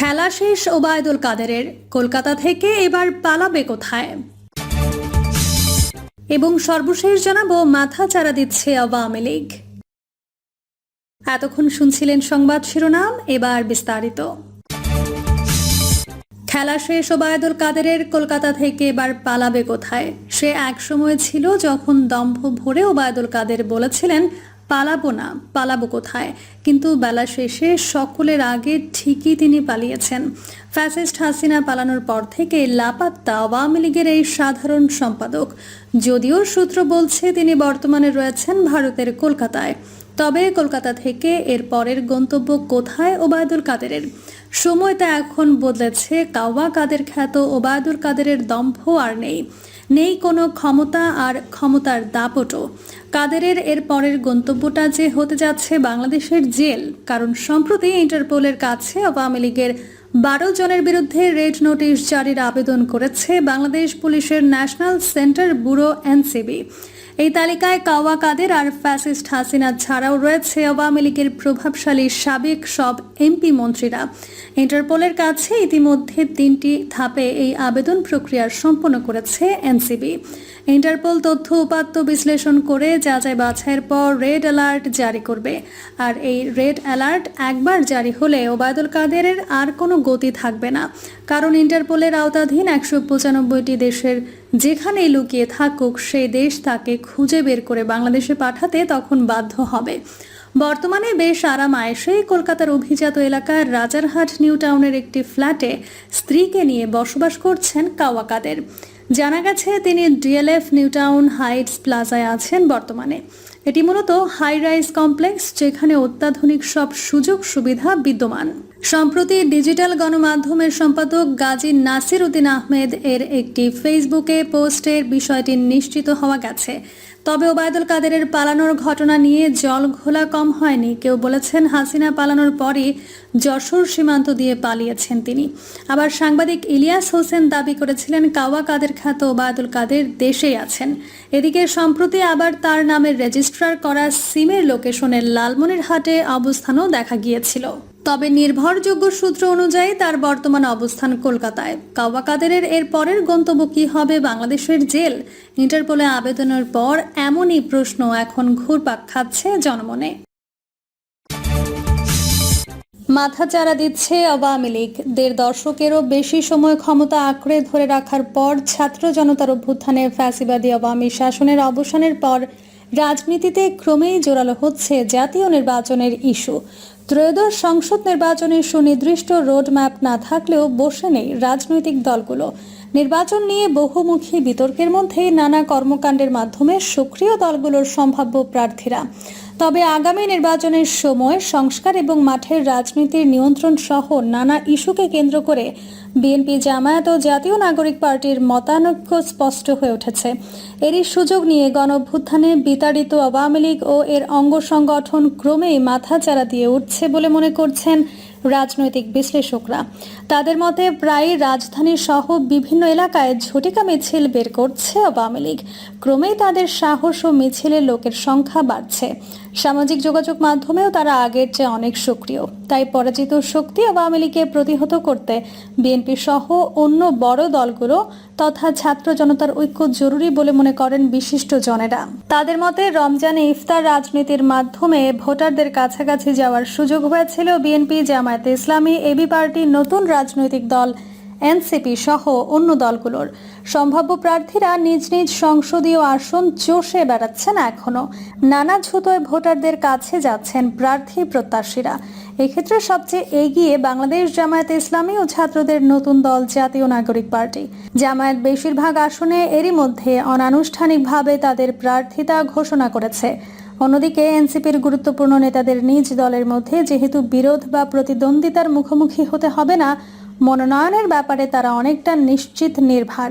খেলা শেষ ওবায়দুল কাদেরের, কলকাতা থেকে এবার পালাবে কোথায়? এবং সর্বশেষ জানাব মাথা চারা দিচ্ছে আওয়ামী লীগ। এতক্ষণ শুনছিলেন সংবাদ শিরোনাম, এবার বিস্তারিত। খেলা শেষ ওবায়দুল কাদেরের, কলকাতা থেকে এবার পালাবে কোথায়? সে এক সময় ছিল যখন দম্ভ ভরে ওবায়দুল কাদের বলেছিলেন পালাবো না, পালাবো কোথায়? কিন্তু বেলা শেষে সকলের আগে ঠিকই তিনি পালিয়েছেন। ফ্যাসিস্ট হাসিনা পালানোর পর থেকে লাপাত্তা আওয়ামী লীগের এই সাধারণ সম্পাদক। যদিও সূত্র বলছে তিনি বর্তমানে রয়েছেন ভারতের কলকাতায়। তবে কলকাতা থেকে এর পরের গন্তব্য কোথায় ওবায়দুল কাদেরের? সময়টা এখন বদলেছে কাওয়া কাদের খ্যাত ওবায়দুল কাদেরের দম্ভ আর নেই। নেই কোনো ক্ষমতা আর ক্ষমতার দাপটও। কাদেরের এর পরের গন্তব্যটা যে হতে যাচ্ছে বাংলাদেশের জেল, কারণ সম্প্রতি ইন্টারপোলের কাছে আওয়ামী লীগের বারো জনের বিরুদ্ধে রেড নোটিশ জারির আবেদন করেছে বাংলাদেশ পুলিশের ন্যাশনাল সেন্টার ব্যুরো এনসিবি। এই তালিকায় কাওয়া কাদের আর ফ্যাসিস্ট হাসিনা ছাড়াও রয়েছে আওয়ামী লীগের প্রভাবশালী সাবেক সব এমপি মন্ত্রীরা। ইন্টারপোলের কাছে ইতিমধ্যে তিনটি ধাপে এই আবেদন প্রক্রিয়া সম্পন্ন করেছে এনসিবি ইন্টারপোল তথ্য উপাত্ত বিশ্লেষণ করে যাচাই বাছাইয়ের পর রেড অ্যালার্ট জারি করবে। আর এই রেড অ্যালার্ট একবার জারি হলে ওবায়দুল কাদেরের আর কোনো গতি থাকবে না। কারণ ইন্টারপোলের আওতাধীন একশো পঁচানব্বইটি দেশের যেখানেই লুকিয়ে থাকুক, সেই দেশ তাকে খুঁজে বের করে বাংলাদেশে পাঠাতে তখন বাধ্য হবে। বর্তমানে বেশ আরাম আয়েসেই কলকাতার অভিজাত এলাকার রাজারহাট নিউ টাউনের একটি ফ্ল্যাটে স্ত্রীকে নিয়ে বসবাস করছেন কাওয়াকাদের। জানা গেছে, তিনি ডিএলএফ নিউ টাউন হাইটস প্লাজায় আছেন বর্তমানে। এটি মূলত হাই রাইজ কমপ্লেক্স যেখানে অত্যাধুনিক সব সুযোগ সুবিধা বিদ্যমান। সম্প্রতি ডিজিটাল গণমাধ্যমের সম্পাদক গাজী নাসির উদ্দিন আহমেদ এর একটি ফেসবুকে পোস্টের বিষয়টি নিশ্চিত হওয়া গেছে। তবে ওবায়দুল কাদেরের পালানোর ঘটনা নিয়ে জল ঘোলা কম হয়নি। কেউ বলেছেন হাসিনা পালানোর পরই যশোর সীমান্ত দিয়ে পালিয়েছেন তিনি। আবার সাংবাদিক ইলিয়াস হোসেন দাবি করেছিলেন, কাওয়া কাদের খ্যাত ওবায়দুল কাদের দেশেই আছেন। এদিকে সম্প্রতি আবার তার নামের রেজিস্ট্রার করা সিমের লোকেশনের লালমনিরহাটে অবস্থানও দেখা গিয়েছিল। তবে নির্ভরযোগ্য সূত্র অনুযায়ী তার বর্তমান অবস্থান কলকাতায়। কাওয়া কাদেরের এর পরের গন্তব্য কি হবে বাংলাদেশের জেল? ইন্টারপোলে আবেদনের পর এমনই প্রশ্ন এখন ঘুরপাক খাচ্ছে জনমনে। মাথা চারা দিচ্ছে আওয়ামী লীগ। দেড় দশকেরও বেশি সময় ক্ষমতা আঁকড়ে ধরে রাখার পর ছাত্র জনতার অভ্যুত্থানে ফ্যাসিবাদী আওয়ামী শাসনের অবসানের পর রাজনীতিতে ক্রমেই জোরালো হচ্ছে জাতীয় নির্বাচনের ইস্যু। ত্রয়োদশ সংসদ নির্বাচনের সুনির্দিষ্ট রোডম্যাপ না থাকলেও বসে নেই রাজনৈতিক দলগুলো। নির্বাচন নিয়ে বহুমুখী বিতর্কের মধ্যে নানা কর্মকাণ্ডের মাধ্যমে সক্রিয় দলগুলোর সম্ভাব্য প্রার্থীরা। তবে আগামী নির্বাচনের সময় সংস্কার এবং মাঠের রাজনীতির নিয়ন্ত্রণ সহ নানা ইস্যুকে কেন্দ্র করে বিএনপি জামায়াত ও জাতীয় নাগরিক পার্টির মতানৈক্য স্পষ্ট হয়ে উঠেছে। এরই সুযোগ নিয়ে গণঅভ্যুত্থানে বিতাড়িত আওয়ামী লীগ ও এর অঙ্গ সংগঠন ক্রমেই মাথাচাড়া দিয়ে উঠছে বলে মনে করছেন রাজনৈতিক বিশ্লেষকরা। তাদের মতে প্রায় রাজধানী সহ বিভিন্ন এলাকায় ঝটিকা মিছিল বের করছে আওয়ামী লীগ। ক্রমেই তাদের সাহস ও মিছিলের লোকের সংখ্যা বাড়ছে। সামাজিক যোগাযোগ মাধ্যমেও তারা আগের চেয়ে অনেক সক্রিয়। তাই পরাজিত শক্তি আওয়ামী লীগকে প্রতিহত করতে বিএনপি সহ অন্য বড় দলগুলো তথা ছাত্র জনতার ঐক্য জরুরি বলে মনে করেন বিশিষ্ট জনেরা। তাদের মতে রমজানে ইফতার রাজনীতির মাধ্যমে ভোটারদের কাছাকাছি যাওয়ার সুযোগ হয়েছিল বিএনপি জামায়াতে ইসলামী এবি পার্টি নতুন রাজনৈতিক দল এনসিপি সহ অন্য দলগুলোর। সম্ভাব্য প্রার্থীরা নিজ নিজ সংসদীয় আসন চষে বেড়াচ্ছেন এখনও নানা ছুতোয় ভোটারদের কাছে যাচ্ছেন প্রার্থী প্রত্যাশীরা। এক্ষেত্রে সবচেয়ে এগিয়ে বাংলাদেশ জামায়াত ইসলামী ও ছাত্রদের নতুন দল জাতীয় নাগরিক পার্টি। জামায়াত বেশিরভাগ আসনে এরই মধ্যে অনানুষ্ঠানিকভাবে তাদের প্রার্থিতা ঘোষণা করেছে। অন্যদিকে এনসিপির গুরুত্বপূর্ণ নেতাদের নিজ দলের মধ্যে যেহেতু বিরোধ বা প্রতিদ্বন্দ্বিতার মুখোমুখি হতে হবে না, মনোনয়নের ব্যাপারে তারা অনেকটা নিশ্চিত নির্ভার।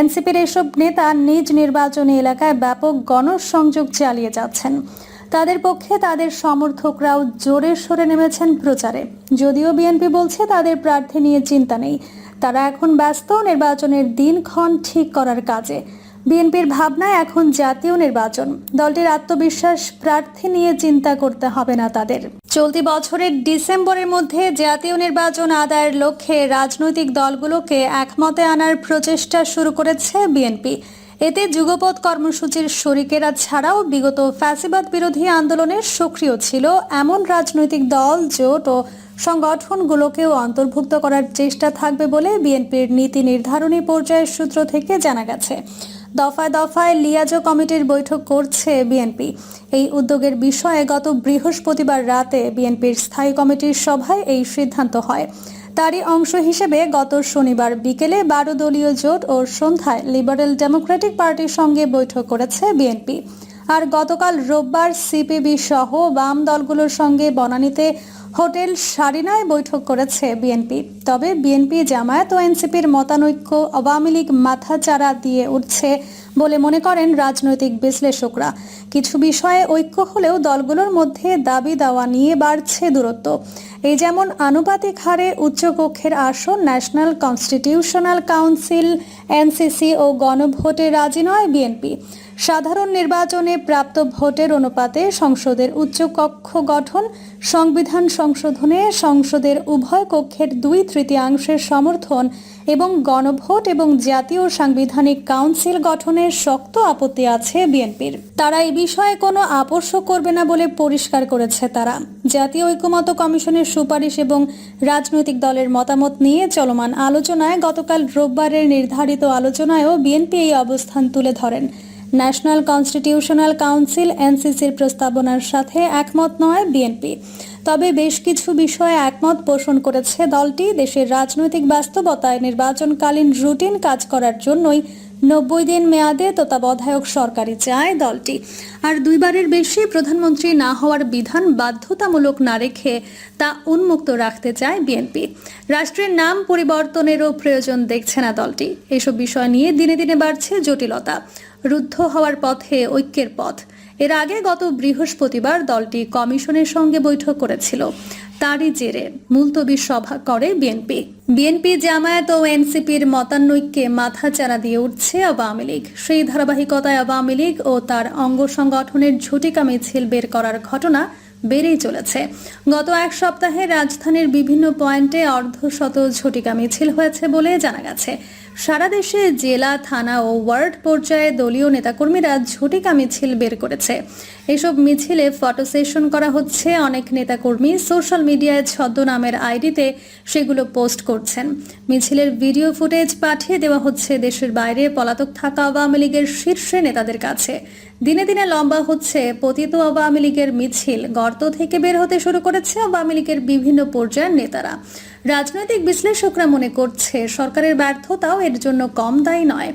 এনসিপির এসব নেতা নিজ নির্বাচনী এলাকায় ব্যাপক গণসংযোগ চালিয়ে যাচ্ছেন। তাদের পক্ষে তাদের সমর্থকরাও জোরে সরে নেমেছেন প্রচারে। যদিও বিএনপি বলছে তাদের প্রার্থী নিয়ে চিন্তা নেই। তারা এখন ব্যস্ত, নির্বাচনের দিনক্ষণ ঠিক করার কাজে। বিএনপির ভাবনায় এখন জাতীয় নির্বাচন। দলটির আত্মবিশ্বাস প্রার্থী নিয়ে চিন্তা করতে হবে না তাদের। চলতি বছরের ডিসেম্বরের মধ্যে জাতীয় নির্বাচন আদায়ের লক্ষ্যে রাজনৈতিক দলগুলোকে একমতে আনার প্রচেষ্টা শুরু করেছে বিএনপি। এতে যুগপৎ কর্মসূচির শরিকেরা ছাড়াও বিগত ফ্যাসিবাদ বিরোধী আন্দোলনে সক্রিয় ছিল এমন রাজনৈতিক দল, জোট ও সংগঠনগুলোকেও অন্তর্ভুক্ত করার চেষ্টা থাকবে বলে বিএনপির নীতি নির্ধারণী পর্যায়ের সূত্র থেকে জানা গেছে। দফায় দফায় লিয়াজো কমিটির বৈঠক করছে বিএনপি। এই উদ্যোগের বিষয়ে গত বৃহস্পতিবার রাতে বিএনপির স্থায়ী কমিটির সভায় এই সিদ্ধান্ত হয়। তারই অংশ হিসেবে গত শনিবার বিকেলে বারো দলীয় জোট ও সন্ধ্যায় লিবারেল ডেমোক্রেটিক পার্টির সঙ্গে বৈঠক করেছে বিএনপি। আর গতকাল রোববার সিপিবি সহ বাম দলগুলোর সঙ্গে বনানীতে হোটেল সারিনায় বৈঠক করেছে বিএনপি। তবে বিএনপি, জামায়াত ও এনসিপির মতানৈক্য আওয়ামী লীগ মাথাচাড়া দিয়ে উঠছে বলে মনে করেন রাজনৈতিক বিশ্লেষকরা। কিছু বিষয়ে ঐক্য হলেও দলগুলোর মধ্যে দাবি দাওয়া নিয়ে বাড়ছে দূরত্ব। এই যেমন আনুপাতিক হারে উচ্চকক্ষের আসন, ন্যাশনাল কনস্টিটিউশনাল কাউন্সিল, এনসিসি ও গণভোটে রাজি নয় বিএনপি। সাধারণ নির্বাচনে প্রাপ্ত ভোটের অনুপাতে সংসদের উচ্চকক্ষ গঠন, সংবিধান সংশোধনে সংসদের উভয় কক্ষের দুই তৃতীয়াংশের সমর্থন এবং গণভোট এবং জাতীয় সাংবিধানিক কাউন্সিল গঠনের শক্ত আপত্তি আছে বিএনপির। তারা এই বিষয়ে কোনো আপোষ করবে না বলে পরিষ্কার করেছে তারা। জাতীয় ঐক্যমত কমিশনের সুপারিশ এবং রাজনৈতিক দলের মতামত নিয়ে চলমান আলোচনায় গতকাল রোববারের নির্ধারিত আলোচনায়ও বিএনপি এই অবস্থান তুলে ধরেন। ন্যাশনাল কনস্টিটিউশনাল কাউন্সিল, এনসিসির প্রস্তাবনার সাথে একমত নয় বিএনপি। তবে বেশ কিছু বিষয়ে একমত পোষণ করেছে দলটি। দেশের রাজনৈতিক বাস্তবতায় নির্বাচনকালীন রুটিন কাজ করার জন্যই নব্বই দিন মেয়াদে তত্ত্বাবধায়ক সরকারি চায় দলটি। আর দুইবারের বেশি প্রধানমন্ত্রী না হওয়ার বিধান বাধ্যতামূলক না রেখে তা উন্মুক্ত রাখতে চায় বিএনপি। রাষ্ট্রের নাম পরিবর্তনেরও প্রয়োজন দেখছে না দলটি। এসব বিষয় নিয়ে দিনে দিনে বাড়ছে জটিলতা। রুদ্ধ হওয়ার পথে ঐক্যের পথ। এর আগে গত বৃহস্পতিবার দলটি কমিশনের সঙ্গে বৈঠক করেছিল। তারই জেরে মুলতবি সভা করে বিএনপি। বিএনপি জামায়াত ও এনসিপির মতানৈক্যে মাথাচাড়া দিয়ে উঠছে আওয়ামী লীগ। সেই ধারাবাহিকতায় আওয়ামী লীগ ও তার অঙ্গ সংগঠনের ঝুটিকা মিছিল বের করার ঘটনা বেড়েই চলেছে। গত এক সপ্তাহে রাজধানীর বিভিন্ন পয়েন্টে অর্ধশত ঝটিকা মিছিল হয়েছে বলে জানা গেছে। সারা দেশে জেলা, থানা ও ওয়ার্ড পর্যায়ে দলীয় নেতাকর্মীরা ঝটিকা মিছিল বের করেছে। এসব মিছিলে ফটো সেশন করা হচ্ছে। অনেক নেতাকর্মী সোশ্যাল মিডিয়ায় ছদ্মনামের আইডিতে সেগুলো পোস্ট করছেন। মিছিলের ভিডিও ফুটেজ পাঠিয়ে দেওয়া হচ্ছে দেশের বাইরে। পলাতক থাকা আওয়ামী লীগের শীর্ষে নেতাদের কাছে। দিনে দিনে লম্বা হচ্ছে পতিত আওয়ামী লীগের মিছিল। গর্ত থেকে বের হতে শুরু করেছে আওয়ামী লীগের বিভিন্ন পর্যায়ের নেতারা। রাজনৈতিক বিশ্লেষকরা মনে করছে সরকারের ব্যর্থতাও এর জন্য কম দায়ী নয়।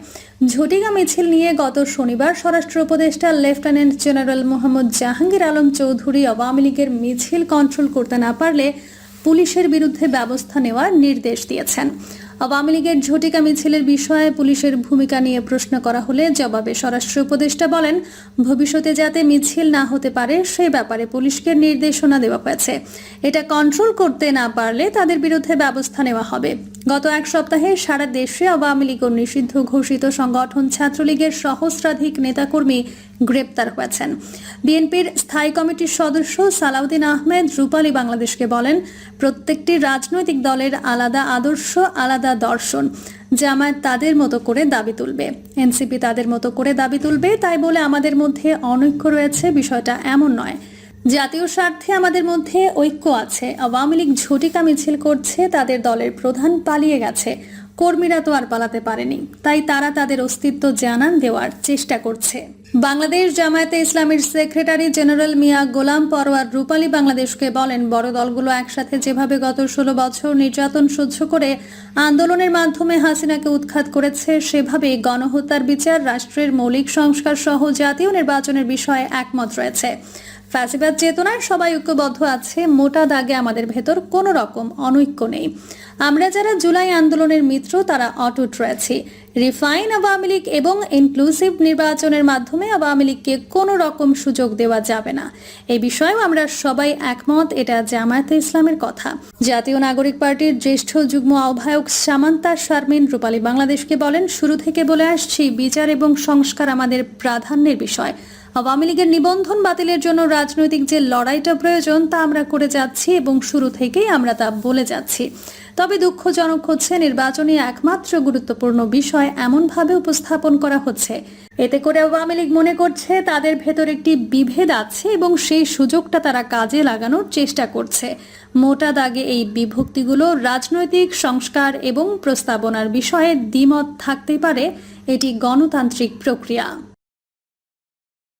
ঝটিকা মিছিল নিয়ে গত শনিবার স্বরাষ্ট্র উপদেষ্টা লেফটেন্যান্ট জেনারেল মোহাম্মদ জাহাঙ্গীর আলম চৌধুরী আওয়ামী লীগের মিছিল কন্ট্রোল করতে না পারলে পুলিশের বিরুদ্ধে ব্যবস্থা নেওয়ার নির্দেশ দিয়েছেন। আওয়ামী লীগের ঝটিকা মিছিলের বিষয়ে পুলিশের ভূমিকা নিয়ে প্রশ্ন করা হলে জবাবে স্বরাষ্ট্র উপদেষ্টা বলেন, ভবিষ্যতে যাতে মিছিল না হতে পারে, সে ব্যাপারে পুলিশকে নির্দেশনা দেওয়া হয়েছে। এটা কন্ট্রোল করতে না পারলে তাদের বিরুদ্ধে ব্যবস্থা নেওয়া হবে। গত এক সপ্তাহে সারা দেশে আওয়ামী লীগ নিষিদ্ধ ঘোষিত সংগঠন ছাত্রলীগের সহস্রাধিক নেতাকর্মী গ্রেপ্তার হয়েছেন। বিএনপির স্থায়ী কমিটির সদস্য সালাউদ্দিন আহমেদ রূপালী বাংলাদেশকে বলেন, প্রত্যেকটি রাজনৈতিক দলের আলাদা আদর্শ, আলাদা দর্শন। জামায়াত তাদের মতো করে দাবি তুলবে। এনসিপি তাদের মতো করে দাবি তুলবে। তাই বলে আমাদের মধ্যে অনৈক্য রয়েছে বিষয়টা এমন নয়। জাতীয় স্বার্থে আমাদের মধ্যে ঐক্য আছে। আওয়ামী লীগ ঝটিকা মিছিল করছে, তাদের দলের প্রধান পালিয়ে গেছে। কর্মীরা তো আর পালাতে পারেনি। তাই তারা তাদের অস্তিত্ব জানান দেওয়ার চেষ্টা করছে। বাংলাদেশ জামায়াতে ইসলামের সেক্রেটারি জেনারেল মিয়া গোলাম পরোয়ার রূপালী বাংলাদেশকে বলেন, বড় দলগুলো একসাথে যেভাবে গত ষোলো বছর নির্যাতন সহ্য করে আন্দোলনের মাধ্যমে হাসিনাকে উৎখাত করেছে, সেভাবে গণহত্যার বিচার, রাষ্ট্রের মৌলিক সংস্কার সহ জাতীয় নির্বাচনের বিষয়ে একমত রয়েছে। ফ্যাসিবাদ চেতনায় সবাই ঐক্যবদ্ধ আছে, মোটা দাগে আমাদের ভেতর কোনো রকম অনৈক্য নেই। আমরা যারা জুলাই আন্দোলনের মিত্র, তারা অটুট রয়েছি। রিফাইন আওয়ামী লীগ এবং ইনক্লুসিভ নির্বাচনের মাধ্যমে আওয়ামী লীগকে কোনো রকম সুযোগ দেওয়া যাবে না। এই বিষয়েও আমরা সবাই একমত, এটা জামায়াতে ইসলামের কথা। জাতীয় নাগরিক পার্টির জ্যেষ্ঠ যুগ্ম আহ্বায়ক সামান্তা শারমিন রূপালী বাংলাদেশকে বলেন, শুরু থেকে বলে আসছি, বিচার এবং সংস্কার আমাদের প্রাধান্যের বিষয়। আওয়ামী লীগের নিবন্ধন বাতিলের জন্য রাজনৈতিক যে লড়াইটা প্রয়োজন তা আমরা করে যাচ্ছি এবং শুরু থেকেই আমরা তা বলে যাচ্ছি। তবে দুঃখজনক হচ্ছে নির্বাচনী একমাত্র গুরুত্বপূর্ণ বিষয় এমনভাবে উপস্থাপন করা হচ্ছে। এতে করে আওয়ামী লীগ মনে করছে তাদের ভেতর একটি বিভেদ আছে এবং সেই সুযোগটা তারা কাজে লাগানোর চেষ্টা করছে। মোটা দাগে এই বিভক্তিগুলো রাজনৈতিক সংস্কার এবং প্রস্তাবনার বিষয়ে দ্বিমত থাকতে পারে, এটি গণতান্ত্রিক প্রক্রিয়া।